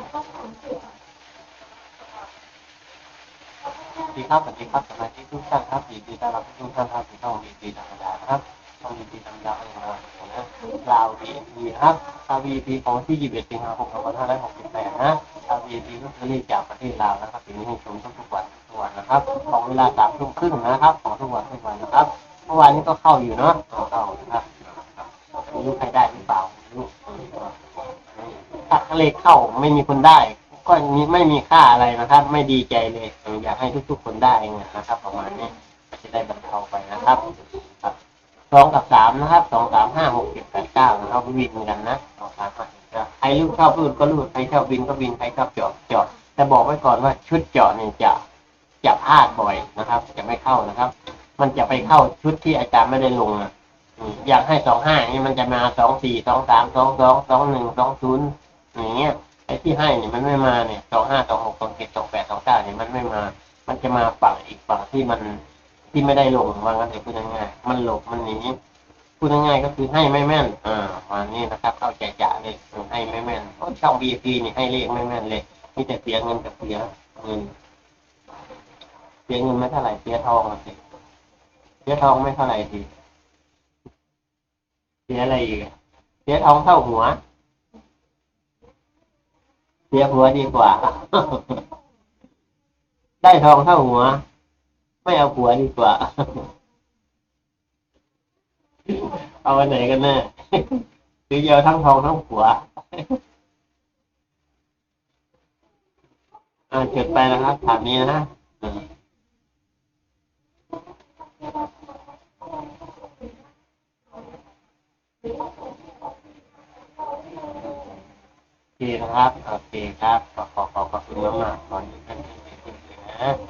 ดีครับสวัสดีครับสมาชิกทุกท่านครับยินดีต้อนรับทุกท่านครับที่ช่องดีดีธรรมดาครับช่องดีดีธรรมดาของเรานะลาวดีดีครับลาวดีดีของที่21สิบเอ็ดสิงหาคม2568นห้าร้อยหกสิบแปดนะลาวดีดีก็คือเรีจากประเทศลาวนะครับปีนี้ให้ชมทุกวันทุกวันนะครับของเวลาสามทุ่มครึ่งนะครับของทุกวันทุกวันนะครับ เมื่อวานนี้ก็เข้าอยู่เนาะเข้านะครับไม่รู้ใครได้หรือเปล่า ไม่รู้ถ้าเลขเข้าไม่มีคนได้ ก็มีไม่มีค่าอะไรนะครับ ไม่ดีใจเลยอยากให้ทุกๆคนได้นะครับ ประมาณนี้จะได้บรรเทาไปนะครับครับสองกับสามนะครับสองสามห้าหกเจ็ดแปดเก้านะครับวินกันนะสองสามห้าใครรูดชอบรูดก็รูดใครชอบวินก็วินใครชอบเจาะเจาะแต่บอกไว้ก่อนว่าชุดเจาะเนี่ยจะจะพลาดบ่อยนะครับ จะไม่เข้านะครับ มันจะไปเข้าชุดที่อาจารย์ไม่ได้ลงอะอยากให้สองห้านี่มันจะมาสองสี่สองสามสองสองสองหนึ่งสองศูนย์ อย่างเงี้ยไอ้ที่ให้เนี่ยมันไม่มาเนี่ยสองห้าสองหกสองเจ็ดสองแปดสองเก้าเนี่ยมันไม่มา มันจะมาฝั่งอีกฝั่งที่มันที่ไม่ได้ลงว่างั้นเถอะพูดง่ายๆมันหลบมันหนีพูดง่ายๆก็คือให้ไม่แม่นอ่าวันนี้นะครับเข้าใจจ่าเลยให้ไม่แม่นเช่อง VIP นี่ให้เลขไม่แม่นเลยมีแต่เสียเงินกับเสียเงินเสียเงินไม่เท่าไหร่เสียทองสิเสียทองไม่เท่าไหร่สิเสียอะไรอีกเสียทองเท่าหัว เสียหัวดีกว่า ได้ทองเท่าหัว ไม่เอาหัวดีกว่า เอาอันไหนกันแน่หรือจะเอาทั้งทองทั้งหัวอ่าจดไปนะครับถามนี้นะอืมโอ เคครับ โอเคครับ ขอขอขอบคุณมากๆตอนนี้ท่านที่เป็นนะ